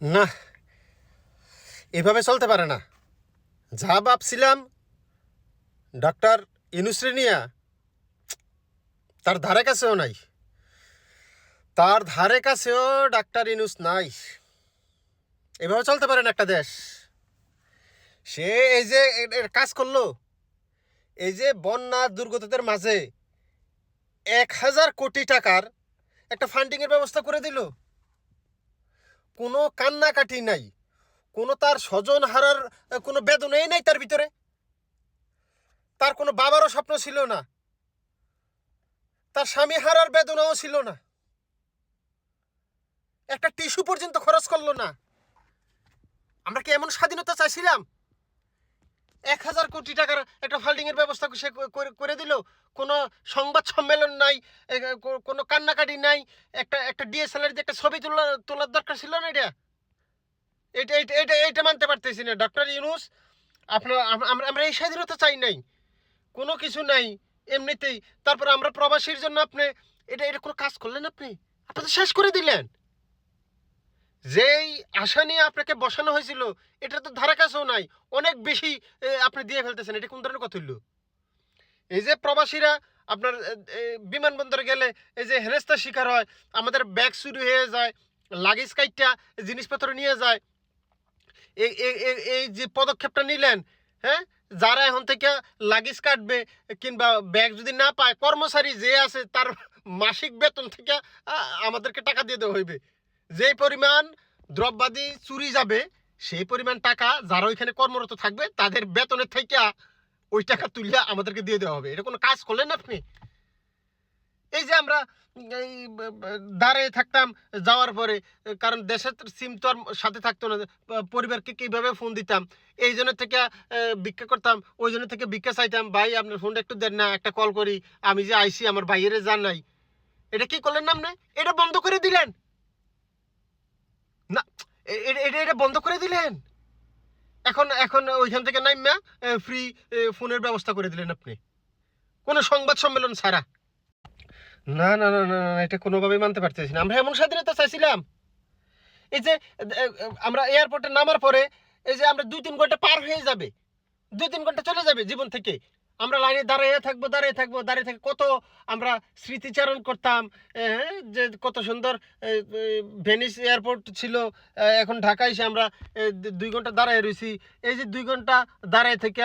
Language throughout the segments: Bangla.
না, এভাবে চলতে পারে না। যা ভাবছিলাম, ডাক্তার ইনুশ্রেনিয়া, তার ধারে কাছেও নাই। তার ধারে কাছেও ডাক্তার ইনুস নাই। এভাবে চলতে পারে না একটা দেশ। সে এই যে কাজ করল, এই যে বন্যা দুর্গতদের মাঝে এক হাজার কোটি টাকার একটা ফান্ডিংয়ের ব্যবস্থা করে দিল। কোনো কান্নাকাটি নাই। কোনো তার স্বজন হারার কোনো বেদনাই নাই তার ভিতরে। তার কোনো বাবারও স্বপ্ন ছিল না। তার স্বামী হারার বেদনাও ছিল না। একটা টিস্যু পর্যন্ত খরচ করল না। আমরা কি এমন স্বাধীনতা চাইছিলাম? এক হাজার কোটি টাকার একটা ফান্ডিংয়ের ব্যবস্থা সে করে- দিল। কোনো সংবাদ সম্মেলন নাই কোনো কান্নাকাটি নাই, একটা একটা ডিএসএলআর একটা ছবি তোলা, তোলার দরকার ছিল না এটা? এটা এটা এটা এটা মানতে পারতেছি না। ডক্টর ইউনুস আপনার আমরা আমরা এই স্বাধীনতা চাই নাই। কোনো কিছু নাই, এমনিতেই। তারপর আমরা প্রবাসীর জন্য আপনি, এটা এটা কোনো কাজ করলেন আপনি? আপনি তো শেষ করে দিলেন। যেই আশা নিয়ে আপনাকে বসানো হয়েছিল, এটা তো ধারা কাছেও নাই, অনেক বেশি আপনি দিয়ে ফেলতেছেন, এটা কোন ধরনের কথা হইল? এই যে প্রবাসীরা আপনার বিমানবন্দরে গেলে এই যে হেনস্থার শিকার হয়, আমাদের ব্যাগ চুরি হয়ে যায়, লাগেজ কাইটটা জিনিসপত্র নিয়ে যায় এই যে পদক্ষেপটা নিলেন হ্যাঁ? যারা এখন থেকে লাগেজ কাটবে কিংবা ব্যাগ যদি না পায়, কর্মচারী যে আছে তার মাসিক বেতন থেকে আমাদেরকে টাকা দিয়ে দেওয়া হইবে। যে পরিমাণ দ্রব্যাদি চুরি যাবে, সেই পরিমাণ টাকা যারা ওইখানে কর্মরত থাকবে, তাদের বেতনের থেকে ওই টাকা তুলে আমাদেরকে দিয়ে দেওয়া হবে। এটা কোনো কাজ করলেন আপনি? এই যে আমরা, এই দাঁড়িয়ে থাকতাম, যাওয়ার পরে, কারণ দেশের সিম তো আর সাথে থাকতো না, পরিবারকে কীভাবে ফোন দিতাম? এই জন্য থেকে ভিক্ষা করতাম, ওই জন্য থেকে ভিক্ষা চাইতাম, ভাই, আপনার ফোনটা একটু দেন না, একটা কল করি, আমি যে আইসি, আমার ভাইয়ের জান নাই। এটা কি করলেন না আপনি? এটা বন্ধ করে দিলেন। না এটা এটা বন্ধ করে দিলেন? এখন এখন ওইখান থেকে নাইমা ফ্রি ফোনের ব্যবস্থা করে দিলেন আপনি। কোনো সংবাদ সম্মেলন ছাড়া। না না না না এটা কোনোভাবেই মানতে পারতেছি না। আমরা এমন স্বাধীনতা চাইছিলাম। এই যে আমরা এয়ারপোর্টে নামার পরে, এই যে আমরা দুই তিন ঘণ্টা পার হয়ে যাবে, দুই তিন ঘণ্টা চলে যাবে জীবন থেকে। আমরা লাইনে দাঁড়িয়ে থাকব দাঁড়িয়ে থাকব দাঁড়িয়ে থেকে কত আমরা স্মৃতিচারণ করতাম হ্যাঁ, যে কত সুন্দর ভেনিস এয়ারপোর্ট ছিল এখন ঢাকায় এসে আমরা দুই ঘণ্টা দাঁড়ায় রয়েছি এই যে দুই ঘণ্টা দাঁড়ায় থেকে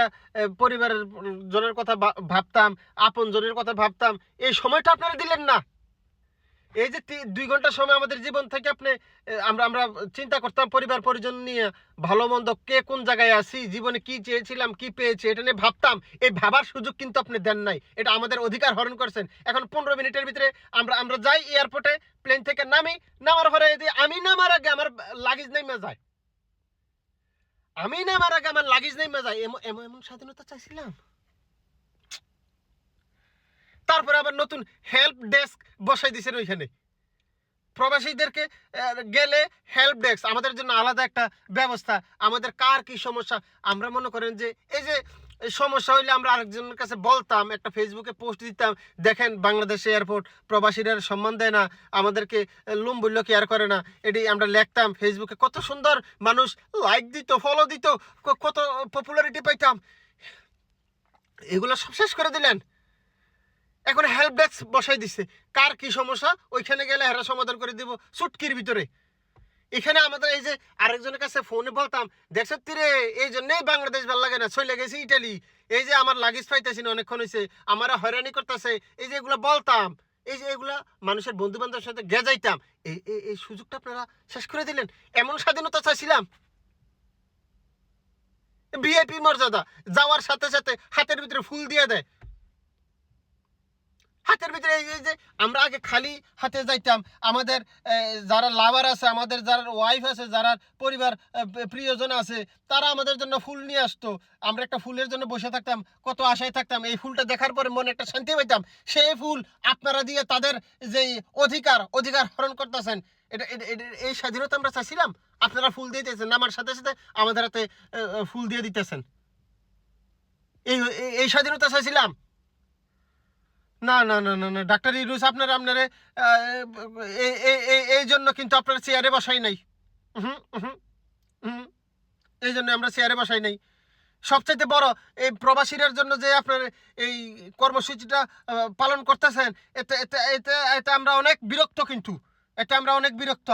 পরিবারের জনের কথা ভাবতাম আপন জনের কথা ভাবতাম এই সময়টা আপনারা দিলেন না। এই যে দুই ঘণ্টা সময় আমাদের জীবন থেকে আপনি আমরা আমরা চিন্তা করতাম পরিবার, পরিজন নিয়ে ভালো, মন্দ কে কোন জায়গায় আছি, জীবনে কি চেয়েছিলাম, কি পেয়েছি, এটা নিয়ে ভাবতাম। এই ভাবার সুযোগ কিন্তু আপনি দেন নাই। এটা আমাদের অধিকার হরণ করছেন। এখন পনেরো মিনিটের ভিতরে আমরা আমরা যাই এয়ারপোর্টে প্লেন থেকে নামি, নামার পরে যদি আমি নামার আগে আমার লাগেজ নেই নেমে যায়। আমি নামার আগে আমার লাগেজ নেই নেমে যায়। এমন এমন স্বাধীনতা চাইছিলাম? তারপরে আবার নতুন হেল্প ডেস্ক বসাই দিয়েছেন ওইখানে। প্রবাসীদেরকে গেলে হেল্প ডেস্ক আমাদের জন্য আলাদা একটা ব্যবস্থা। আমাদের কার কি সমস্যা? আমরা মনে করেন যে, এই যে সমস্যা হইলে আমরা আরেকজনের কাছে বলতাম, একটা ফেসবুকে পোস্ট দিতাম, দেখেন বাংলাদেশ এয়ারপোর্ট প্রবাসীরা সম্মান দেয় না, আমাদেরকে লুম বলল কেয়ার করে না। এটি আমরা লিখতাম ফেসবুকে কত সুন্দর মানুষ লাইক দিত ফলো দিত কত পপুলারিটি পাইতাম। এগুলো সব শেষ করে দিলেন। এখন হেল্প ডেস্ক বসাই দিছে। কার কি সমস্যা? ওইখানে গেলে এরা সমাধান করে দিব চুটকির ভিতরে। এখানে আমাদের এই যে আরেকজনের কাছে ফোনে বলতাম, দেখছ তীরে, এই জন্যই বাংলাদেশ ভালো লাগে না, চলে গেছে ইটালি। এই যে আমার লাগেজ পাইতেছি না, অনেকক্ষণ হয়েছে আমার হয়রানি করতেছে। এই যে এগুলো বলতাম, এই যে এগুলা মানুষের বন্ধু বান্ধবের সাথে গেজাইতাম এই এই সুযোগটা আপনারা শেষ করে দিলেন। এমন স্বাধীনতা চাইছিলাম। ভিআইপি মর্যাদা, যাওয়ার সাথে সাথে হাতের ভিতরে ফুল দিয়ে দেয়। হাতের ভিতরে এই যে, আমরা আগে খালি হাতে যাইতাম। আমাদের যারা লাভার আছে, আমাদের যারা ওয়াইফ আছে, যারা পরিবার প্রিয়জন আছে, তারা আমাদের জন্য ফুল নিয়ে আসতো। আমরা একটা ফুলের জন্য বসে থাকতাম, কত আশায় থাকতাম। এই ফুলটা দেখার পরে মনে একটা শান্তি পাইতাম। সেই ফুল আপনারা দিয়ে তাদের যে অধিকার অধিকার হরণ করতেছেন, এটা এই স্বাধীনতা আমরা চাইছিলাম। আপনারা ফুল দিয়ে দিতেছেন, আমার সাথে সাথে আমাদের হাতে ফুল দিয়ে দিতেছেন। এই- এই স্বাধীনতা চাইছিলাম। না না না না না, ডাক্তার ইউনুস আপনার আপনার এই জন্য কিন্তু আপনার চেয়ারে বসাই নাই। হুম হুম এই জন্য আমরা চেয়ারে বসাই নাই। সবচাইতে বড়, এই প্রবাসীদের জন্য যে আপনার এই কর্মসূচিটা পালন করতেছেন, এতে এতে এতে এতে আমরা অনেক বিরক্ত কিন্তু। এতে আমরা অনেক বিরক্ত।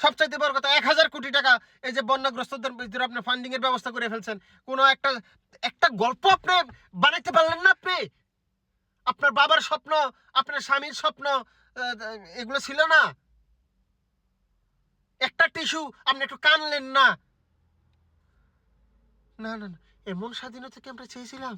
সবচাইতে বড় কথা, এক হাজার কোটি টাকা এই যে বন্যাগ্রস্তদের ভিতরে আপনি ফান্ডিং এর ব্যবস্থা করে ফেলছেন। কোনো একটা একটা গল্প আপনি বানাইতে পারলেন না আপনি? আপনার বাবার স্বপ্ন, আপনার স্বামীর স্বপ্ন এগুলো ছিল না? একটা টিস্যু আপনি একটু কানলেন না না না, এমন স্বাধীনতা কি আমরা চেয়েছিলাম?